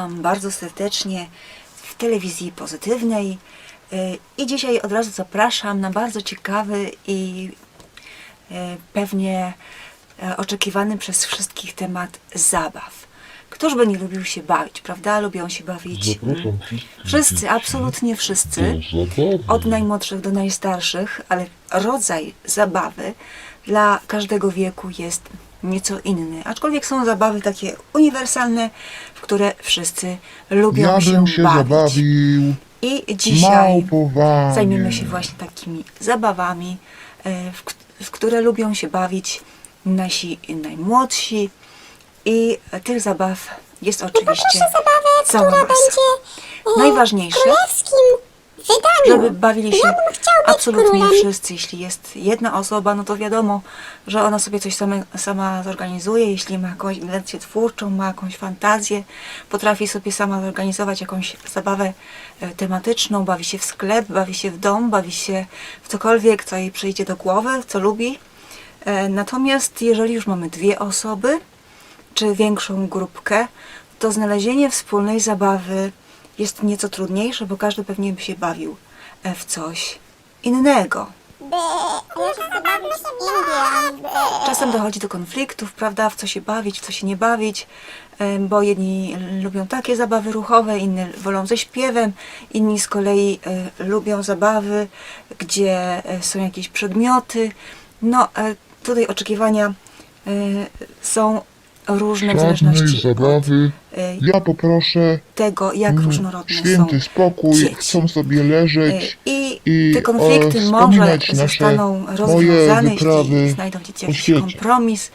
witam bardzo serdecznie w telewizji pozytywnej. Y, I dzisiaj od razu zapraszam na bardzo ciekawy i y, pewnie e, oczekiwany przez wszystkich temat zabaw. Któż by nie lubił się bawić, prawda? Lubią się bawić wszyscy, absolutnie wszyscy. od najmłodszych do najstarszych, ale rodzaj zabawy dla każdego wieku jest nieco inny. Aczkolwiek są zabawy takie uniwersalne, w które wszyscy lubią Ja się się bawić. zabawił I dzisiaj małpowaniem. zajmiemy się właśnie takimi zabawami, e, w, w które lubią się bawić nasi najmłodsi. I tych zabaw jest oczywiście zabawę, cała która masa. będzie e, Najważniejsze, królewskim. Żeby bawili się absolutnie wszyscy. Jeśli jest jedna osoba, no to wiadomo, że ona sobie coś same, sama zorganizuje. Jeśli ma jakąś intencję twórczą, ma jakąś fantazję, potrafi sobie sama zorganizować jakąś zabawę e, tematyczną, bawi się w sklep, bawi się w dom, bawi się w cokolwiek, co jej przyjdzie do głowy, co lubi. E, Natomiast jeżeli już mamy dwie osoby, czy większą grupkę, to znalezienie wspólnej zabawy jest nieco trudniejsze, bo każdy pewnie by się bawił w coś innego. Czasem dochodzi do konfliktów, prawda, w co się bawić, w co się nie bawić, bo jedni lubią takie zabawy ruchowe, inni wolą ze śpiewem, inni z kolei e, lubią zabawy, gdzie e, są jakieś przedmioty. No, e, tutaj oczekiwania są różne w Żadnej zależności od zabawy. e, Ja poproszę tego, jak mm, różnorodne święty są spokój, dzieci. chcą sobie leżeć I, i te konflikty e, może wspominać nasze zostaną moje rozwiązane, wyprawy jeśli znajdą dzieci po jakiś świecie. kompromis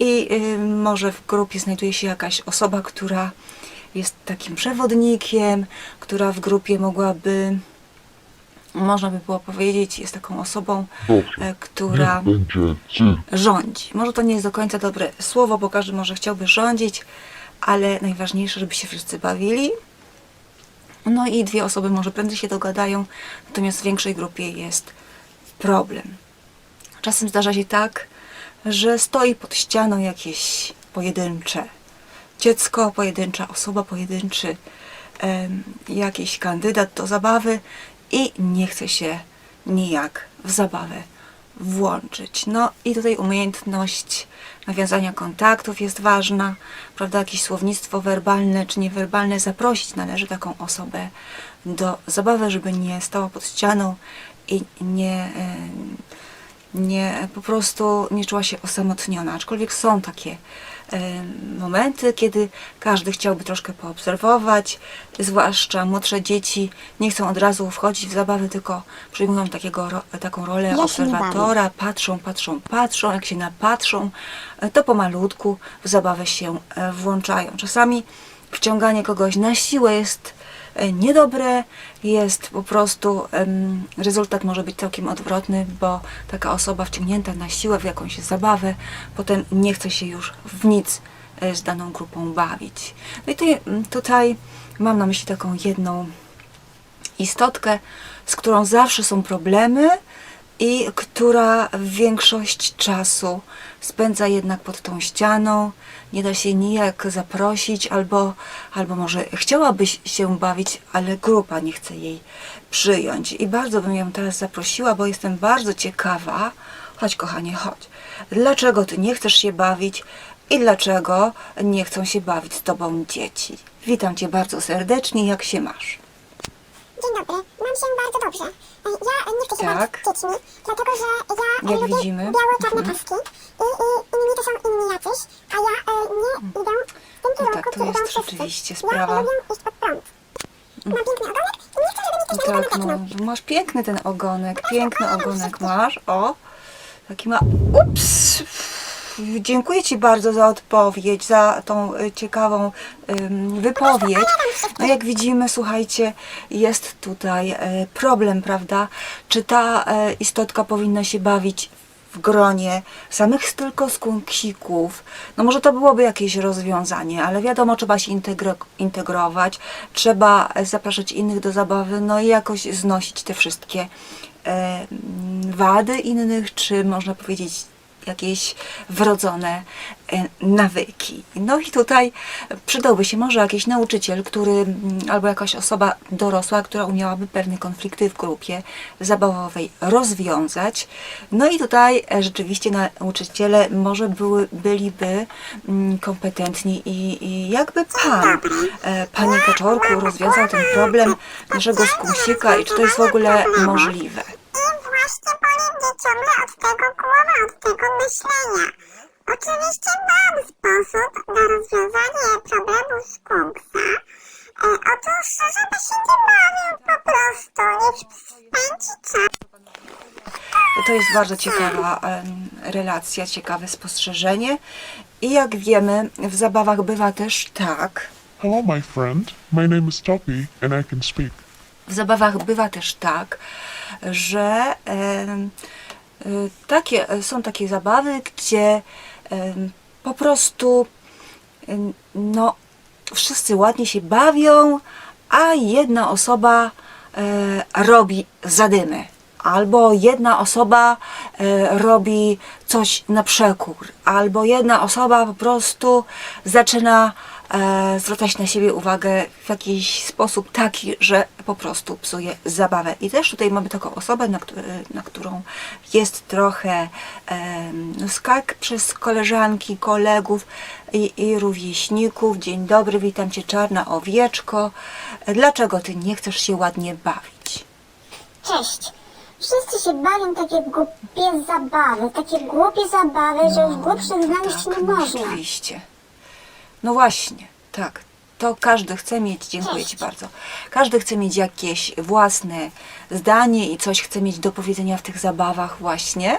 i y, może w grupie znajduje się jakaś osoba, która jest takim przewodnikiem, która w grupie mogłaby, można by było powiedzieć, jest taką osobą, Dobrze. e, która Niech będzie cyrk. rządzi. Może to nie jest do końca dobre słowo, bo każdy może chciałby rządzić, ale najważniejsze, żeby się wszyscy bawili. No i dwie osoby może prędzej się dogadają, natomiast w większej grupie jest problem. Czasem zdarza się tak, że stoi pod ścianą jakieś pojedyncze dziecko, pojedyncza osoba, pojedynczy em, jakiś kandydat do zabawy i nie chce się nijak w zabawę włączyć. No i tutaj umiejętność nawiązania kontaktów jest ważna, prawda, jakieś słownictwo werbalne czy niewerbalne, zaprosić należy taką osobę do zabawy, żeby nie stała pod ścianą i nie, nie po prostu nie czuła się osamotniona. Aczkolwiek są takie momenty, kiedy każdy chciałby troszkę poobserwować, zwłaszcza młodsze dzieci nie chcą od razu wchodzić w zabawę, tylko przyjmują takiego, taką rolę Ja obserwatora, patrzą, patrzą, patrzą, jak się napatrzą, e, to pomalutku w zabawę się e, włączają. Czasami wciąganie kogoś na siłę jest niedobre, jest po prostu, rezultat może być całkiem odwrotny, bo taka osoba wciągnięta na siłę w jakąś zabawę, potem nie chce się już w nic e, z daną grupą bawić. No i tutaj, tutaj mam na myśli taką jedną istotkę, z którą zawsze są problemy i która większość czasu spędza jednak pod tą ścianą, nie da się nijak zaprosić, albo, albo może chciałabyś się bawić, ale grupa nie chce jej przyjąć. I bardzo bym ją teraz zaprosiła, bo jestem bardzo ciekawa. Chodź, kochanie, chodź. Dlaczego ty nie chcesz się bawić i dlaczego nie chcą się bawić z tobą dzieci? Witam cię bardzo serdecznie, jak się masz? Dzień dobry, mam się bardzo dobrze. E, Ja nie chcę się Tak. bawić dziećmi, dlatego że ja Jak lubię widzimy. białe-czarne Mhm. paski i, i inni to są inni jacyś, a ja e, nie idę w tym kierunku, tak, to który jest idą wszyscy. rzeczywiście Ja sprawa. lubię iść pod prąd. Mam piękny ogonek i nie chcę, żeby mi ktoś na Tak, niego no, masz piękny ten ogonek, piękny ogonek masz, o, taki ma, ups, dziękuję Ci bardzo za odpowiedź, za tą y, ciekawą wypowiedź. No jak widzimy, słuchajcie, jest tutaj e, problem, prawda, czy ta e, istotka powinna się bawić w gronie samych tylko skunksików. No może to byłoby jakieś rozwiązanie, ale wiadomo, trzeba się integro- integrować, trzeba zapraszać innych do zabawy, no i jakoś znosić te wszystkie e, wady innych, czy można powiedzieć jakieś wrodzone e, nawyki. No i tutaj przydałby się może jakiś nauczyciel, który mm, albo jakaś osoba dorosła, która umiałaby pewne konflikty w grupie zabawowej rozwiązać. No i tutaj e, rzeczywiście nauczyciele może były, byliby mm, kompetentni i, i jakby pan, e, panie Kaczorku, rozwiązał ten problem naszego skumsika i czy to jest w ogóle możliwe. Ciągle od tego głowa, od tego myślenia. Oczywiście mam sposób na rozwiązanie problemu skunksa. E, otóż, żeby się nie bawił po prostu, niech spędzi czas. To jest bardzo ciekawa relacja, ciekawe spostrzeżenie. I jak wiemy, w zabawach bywa też tak, Hello, my friend. My name is Toppy, and I can speak. w zabawach bywa też tak, że y, takie, są takie zabawy, gdzie po prostu no, wszyscy ładnie się bawią, a jedna osoba e, robi zadymy. Albo jedna osoba e, robi coś na przekór, albo jedna osoba po prostu zaczyna e, zwracać na siebie uwagę w jakiś sposób taki, że po prostu psuje zabawę. I też tutaj mamy taką osobę, na, któ- na którą jest trochę no, skarg przez koleżanki, kolegów i, i rówieśników. Dzień dobry, witam Cię czarna owieczko. Dlaczego Ty nie chcesz się ładnie bawić? Cześć. Wszyscy się bawią takie głupie zabawy, takie głupie zabawy, że już głupszych znaleźć tak, nie no można. Rzeczywiście. No właśnie, tak. To każdy chce mieć, dziękuję Ci bardzo. Każdy chce mieć jakieś własne zdanie i coś chce mieć do powiedzenia w tych zabawach właśnie.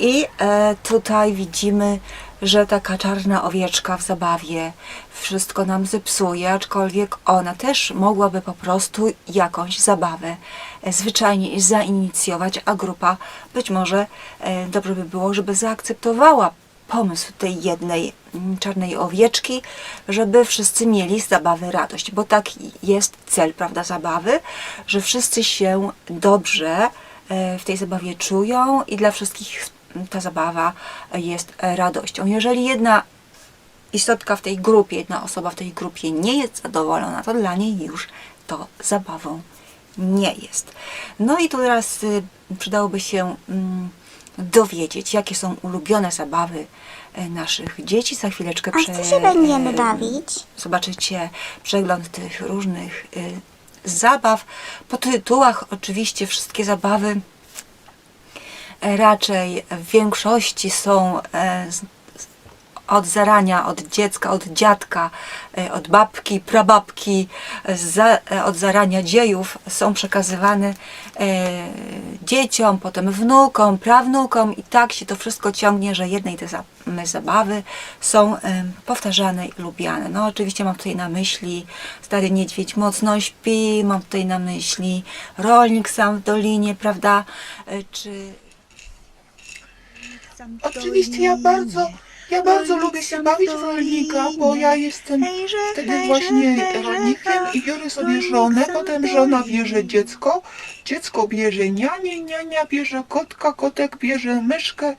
I e, tutaj widzimy, że taka czarna owieczka w zabawie wszystko nam zepsuje, aczkolwiek ona też mogłaby po prostu jakąś zabawę e, zwyczajnie zainicjować, a grupa być może e, dobrze by było, żeby zaakceptowała pomysł tej jednej mm, czarnej owieczki, żeby wszyscy mieli z zabawy radość, bo tak jest cel, prawda, zabawy, że wszyscy się dobrze e, w tej zabawie czują i dla wszystkich ta zabawa jest radością. Jeżeli jedna istotka w tej grupie, jedna osoba w tej grupie nie jest zadowolona, to dla niej już to zabawą nie jest. No i tu teraz y, przydałoby się mm, dowiedzieć, jakie są ulubione zabawy e, naszych dzieci. Za chwileczkę A co się będziemy bawić? Zobaczycie przegląd tych różnych y, zabaw. Po tytułach oczywiście wszystkie zabawy e, raczej w większości są e, od zarania, od dziecka, od dziadka, e, od babki, prababki, za, e, od zarania dziejów są przekazywane e, dzieciom, potem wnukom, prawnukom i tak się to wszystko ciągnie, że jedne i te zabawy są e, powtarzane i lubiane. No oczywiście mam tutaj na myśli Stary Niedźwiedź mocno śpi, mam tutaj na myśli Rolnik sam w dolinie, prawda? E, Czy... Oczywiście ja bardzo, ja bardzo lubię się bawić w rolnika, bo ja jestem wtedy właśnie rolnikiem i biorę sobie żonę, potem żona bierze dziecko, dziecko bierze nianię, niania bierze kotka, kotek bierze myszkę,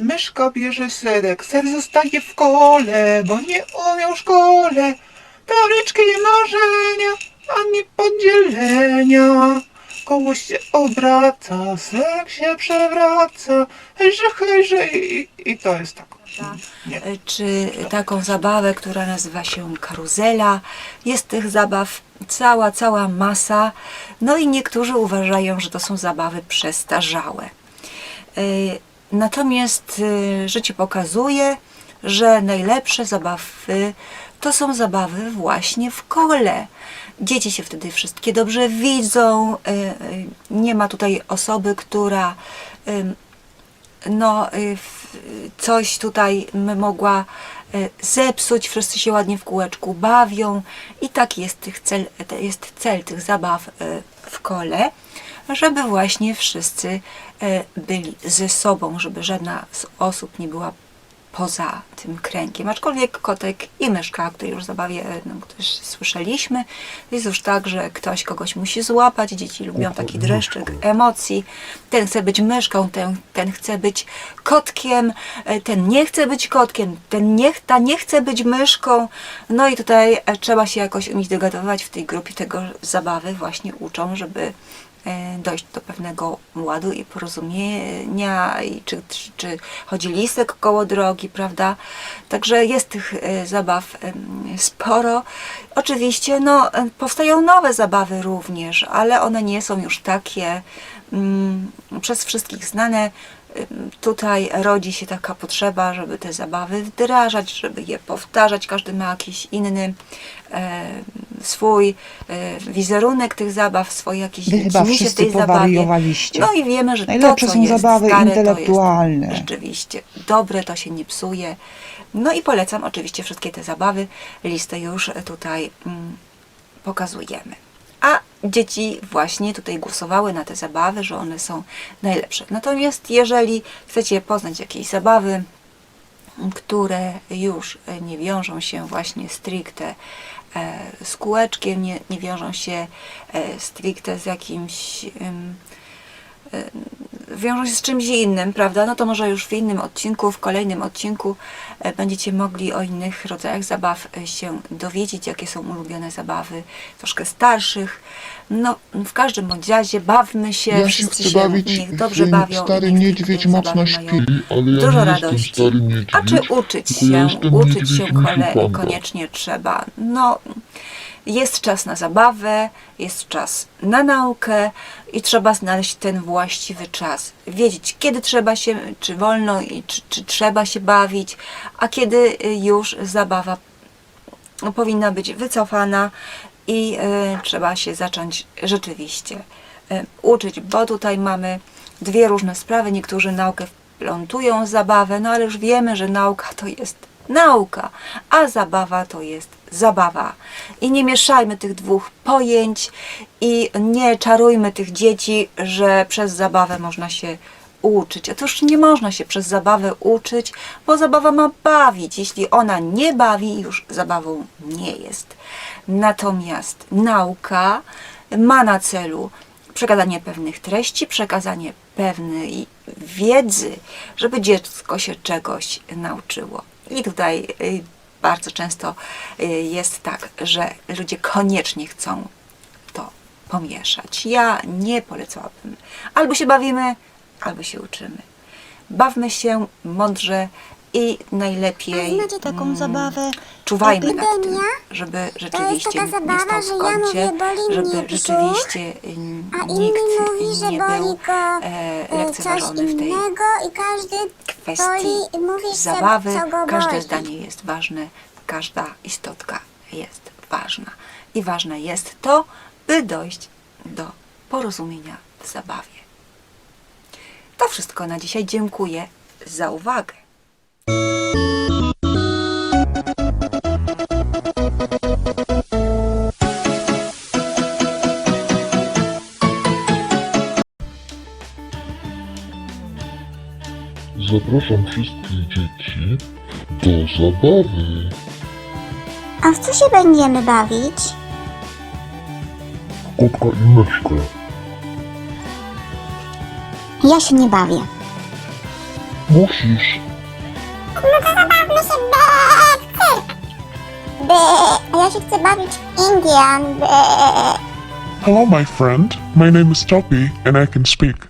myszka bierze serek, ser zostaje w kole, bo nie umiał w szkole. Tabliczki marzenia, ani podzielenia. Koło się obraca, serek się przewraca, hejże, hejże i, i to jest tak. E, czy taką zabawę, która nazywa się karuzela. Jest tych zabaw cała, cała masa. No i niektórzy uważają, że to są zabawy przestarzałe. E, Natomiast e, życie pokazuje, że najlepsze zabawy to są zabawy właśnie w kole. Dzieci się wtedy wszystkie dobrze widzą. Nie ma tutaj osoby, która no, y, coś tutaj mogła y, zepsuć, wszyscy się ładnie w kółeczku bawią. I tak jest, tych cel, jest cel tych zabaw y, w kole, żeby właśnie wszyscy byli ze sobą, żeby żadna z osób nie była poza tym kręgiem. Aczkolwiek kotek i myszka, o której już zabawie no, też słyszeliśmy, jest już tak, że ktoś kogoś musi złapać. Dzieci lubią taki dreszczyk emocji. Ten chce być myszką, ten, ten chce być kotkiem, e, ten nie chce być kotkiem, ten nie, ta nie chce być myszką. No i tutaj e, trzeba się jakoś umieć dogadywać w tej grupie tego zabawy właśnie uczą, żeby e, dojść do pewnego ładu i porozumienia, i czy, czy, czy chodzi lisek koło drogi, prawda? Także jest tych e, zabaw sporo. Oczywiście no, e, powstają nowe zabawy również, ale one nie są już takie mm, przez wszystkich znane. Tutaj rodzi się taka potrzeba, żeby te zabawy wdrażać, żeby je powtarzać. Każdy ma jakiś inny e, swój e, wizerunek tych zabaw, swoje jakieś Wy chyba się wszyscy tej zabawie. powariowaliście. No i wiemy, że Najlepsze to, co są jest zabawy stare, To intelektualne. jest rzeczywiście dobre, to się nie psuje. No i polecam oczywiście wszystkie te zabawy. Listę już tutaj mm, pokazujemy. A dzieci właśnie tutaj głosowały na te zabawy, że one są najlepsze. Natomiast jeżeli chcecie poznać jakieś zabawy, które już nie wiążą się właśnie stricte z kółeczkiem, nie, nie wiążą się e, stricte z jakimś e, wiążą się z czymś innym, prawda? No to może już w innym odcinku, w kolejnym odcinku e, będziecie mogli o innych rodzajach zabaw e, się dowiedzieć, jakie są ulubione zabawy troszkę starszych. No, w każdym bądź razie bawmy się, Ja wszyscy się bawić niech dobrze bawią. Stary Niedźwiedź mocno śpi, ale ja dużo radości. A czy uczyć ja się? jestem Uczyć się kole- koniecznie trzeba. No, jest czas na zabawę, jest czas na naukę i trzeba znaleźć ten właściwy czas. Wiedzieć, kiedy trzeba się, czy wolno i czy, czy trzeba się bawić, a kiedy y, już zabawa powinna być wycofana i e, trzeba się zacząć rzeczywiście e, uczyć, bo tutaj mamy dwie różne sprawy. Niektórzy naukę wplątują w zabawę, no ale już wiemy, że nauka to jest nauka, a zabawa to jest zabawa. I nie mieszajmy tych dwóch pojęć i nie czarujmy tych dzieci, że przez zabawę można się uczyć. Otóż nie można się przez zabawę uczyć, bo zabawa ma bawić. Jeśli ona nie bawi, już zabawą nie jest. Natomiast nauka ma na celu przekazanie pewnych treści, przekazanie pewnej wiedzy, żeby dziecko się czegoś nauczyło. I tutaj y, bardzo często y, jest tak, że ludzie koniecznie chcą to pomieszać. Ja nie polecałabym. Albo się bawimy, albo się uczymy. Bawmy się mądrze i najlepiej Znacie taką mm, zabawę? czuwajmy nad tym, Epidemia? żeby rzeczywiście taka nie zabawa, stał w że ja kącie, mówię, boli mnie żeby brzuch, rzeczywiście mm, A inni nikt mówi, że nie boli był go e, e, coś lekceważony w tej innego i każdy kwestii boli mówi, zabawy. co go Każde boli. zdanie jest ważne, każda istotka jest ważna. I ważne jest to, by dojść do porozumienia w zabawie. To wszystko na dzisiaj. Dziękuję za uwagę. Zapraszam wszystkie dzieci do zabawy. A w co się będziemy bawić? Kotka i myszkę. Ja się nie bawię. Musisz. No to zabawmy się, w cyrk. Be, a ja się chcę bawić w Indian, be. Hello, my friend. My name is Toppy, and I can speak.